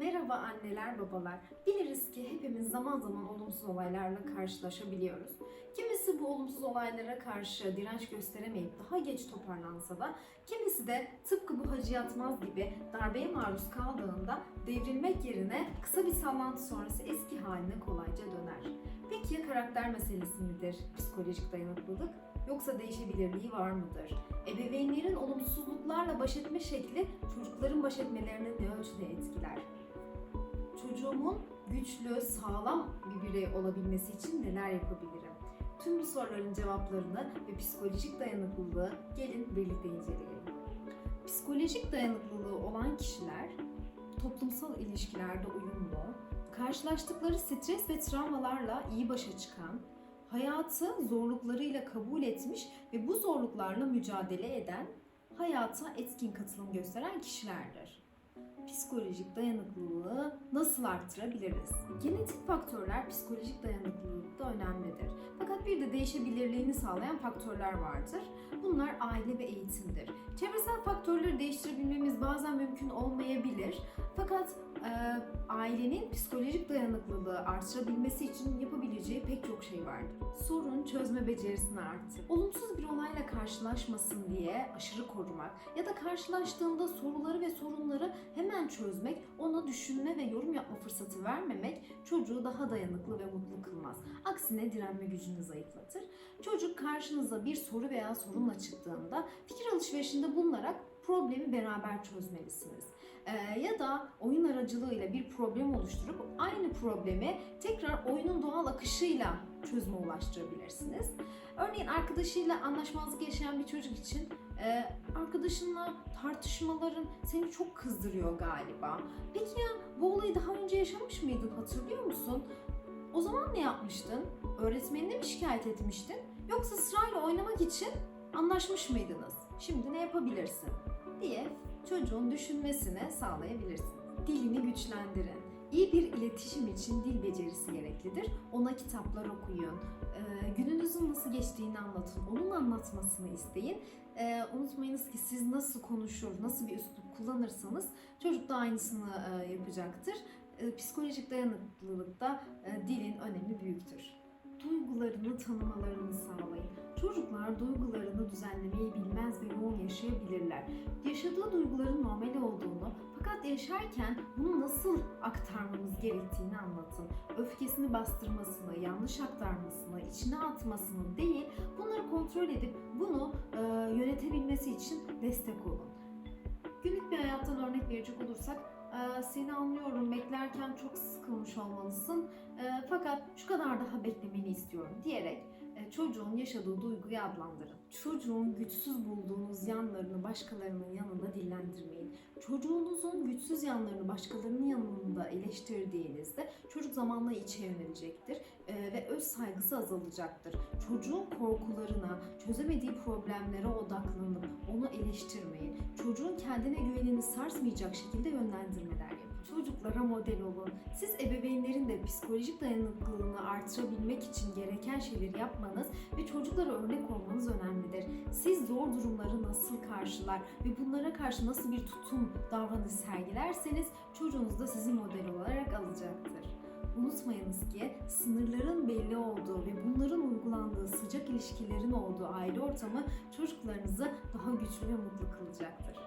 Merhaba anneler, babalar. Biliriz ki hepimiz zaman zaman olumsuz olaylarla karşılaşabiliyoruz. Kimisi bu olumsuz olaylara karşı direnç gösteremeyip daha geç toparlansa da kimisi de tıpkı bu Hacı Yatmaz gibi darbeye maruz kaldığında devrilmek yerine kısa bir sallantı sonrası eski haline kolayca döner. Peki ya karakter meselesi midir? Psikolojik dayanıklılık? Yoksa değişebilirliği var mıdır? Ebeveynlerin olumsuzluklarla baş etme şekli çocukların baş etmelerini ne ölçüde etkiler? Çocuğumun güçlü, sağlam bir birey olabilmesi için neler yapabilirim? Tüm bu soruların cevaplarını ve psikolojik dayanıklılığı gelin birlikte inceleyelim. Psikolojik dayanıklılığı olan kişiler toplumsal ilişkilerde uyumlu, karşılaştıkları stres ve travmalarla iyi başa çıkan, hayatı zorluklarıyla kabul etmiş ve bu zorluklarla mücadele eden, hayata etkin katılım gösteren kişilerdir. Psikolojik dayanıklılığı nasıl arttırabiliriz? Genetik faktörler psikolojik dayanıklılıkta önemlidir. Fakat bir de değişebilirliğini sağlayan faktörler vardır. Bunlar aile ve eğitimdir. Çevresel faktörleri değiştirebilmemiz bazen mümkün olmayabilir. Fakat e, ailenin psikolojik dayanıklılığı artırabilmesi için yapabileceği pek çok şey vardır. Sorun çözme becerisini arttır. Olumsuz bir olayla karşılaşmasın diye aşırı korumak ya da karşılaştığında soruları ve sorunları hemen çözmek, ona düşünme ve yorum yapma fırsatı vermemek çocuğu daha dayanıklı ve mutlu kılmaz. Aksine direnme gücünü zayıflatır. Çocuk karşınıza bir soru veya sorunla çıktığında fikir alışverişinde bulunarak problemi beraber çözmelisiniz. Ee, ya da oyun aracılığıyla bir problem oluşturup aynı problemi tekrar oyunun doğal akışıyla çözüme ulaştırabilirsiniz. Örneğin arkadaşıyla anlaşmazlık yaşayan bir çocuk için e, arkadaşınla tartışmaların seni çok kızdırıyor galiba. Peki ya bu olayı daha önce yaşamış mıydın hatırlıyor musun? O zaman ne yapmıştın? Öğretmenine mi şikayet etmiştin? Yoksa sırayla oynamak için anlaşmış mıydınız? Şimdi ne yapabilirsin? diye çocuğun düşünmesini sağlayabilirsin. Dilini güçlendirin. İyi bir iletişim için dil becerisi gereklidir. Ona kitaplar okuyun. Gününüzün nasıl geçtiğini anlatın. Onun anlatmasını isteyin. Ee, unutmayınız ki siz nasıl konuşur, nasıl bir üslup kullanırsanız çocuk da aynısını e, yapacaktır. Ee, psikolojik dayanıklılıkta e, dilin önemi büyüktür. Duygularını tanımalarını sağlayın. Çocuklar duygularını düzenlemeyi bilmez ve yoğun yaşayabilirler. Yaşadığı duyguların normal olduğunu yaşarken bunu nasıl aktarmamız gerektiğini anlatın. Öfkesini bastırmasını, yanlış aktarmasını, içine atmasını değil, bunları kontrol edip bunu e, yönetebilmesi için destek olun. Günlük bir hayattan örnek verecek olursak, e, seni anlıyorum, beklerken çok sıkılmış olmalısın e, fakat şu kadar daha beklemeni istiyorum diyerek çocuğun yaşadığı duyguyu adlandırın. Çocuğun güçsüz bulduğunuz yanlarını başkalarının yanında dillendirmeyin. Çocuğunuzun güçsüz yanlarını başkalarının yanında eleştirdiğinizde çocuk zamanla içe yönelecektir e, ve öz saygısı azalacaktır. Çocuğun korkularına, çözemediği problemlere odaklanıp onu eleştirmeyin. Çocuğun kendine güvenini sarsmayacak şekilde yönlendirmeler yapın. Çocuklara model olun. Siz ebeveynlerin de psikolojik dayanıklılığını artırabilmek için gereken şeyleri yapmanız ve çocuklara örnek olmanız önemlidir. Siz zor durumları nasıl karşılar ve bunlara karşı nasıl bir tutum, davranış sergilerseniz çocuğunuz da sizi model olarak alacaktır. Unutmayınız ki sınırların belli olduğu ve bunların uygulandığı sıcak ilişkilerin olduğu aile ortamı çocuklarınızı daha güçlü ve mutlu kılacaktır.